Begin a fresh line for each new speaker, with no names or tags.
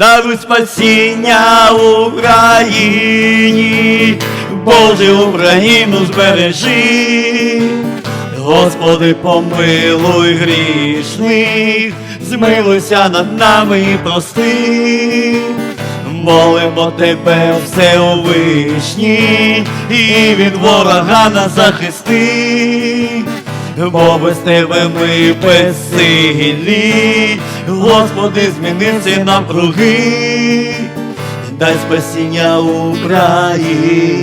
даруй спасіння Україні, Боже Україну збережи. Господи, помилуй грішних, змилуйся над нами і прости. Молимо тебе, Всевишній, і від ворога нас захисти, бо без тебе ми безсилі, Господи, змінився нам круги, дай спасіння Україні.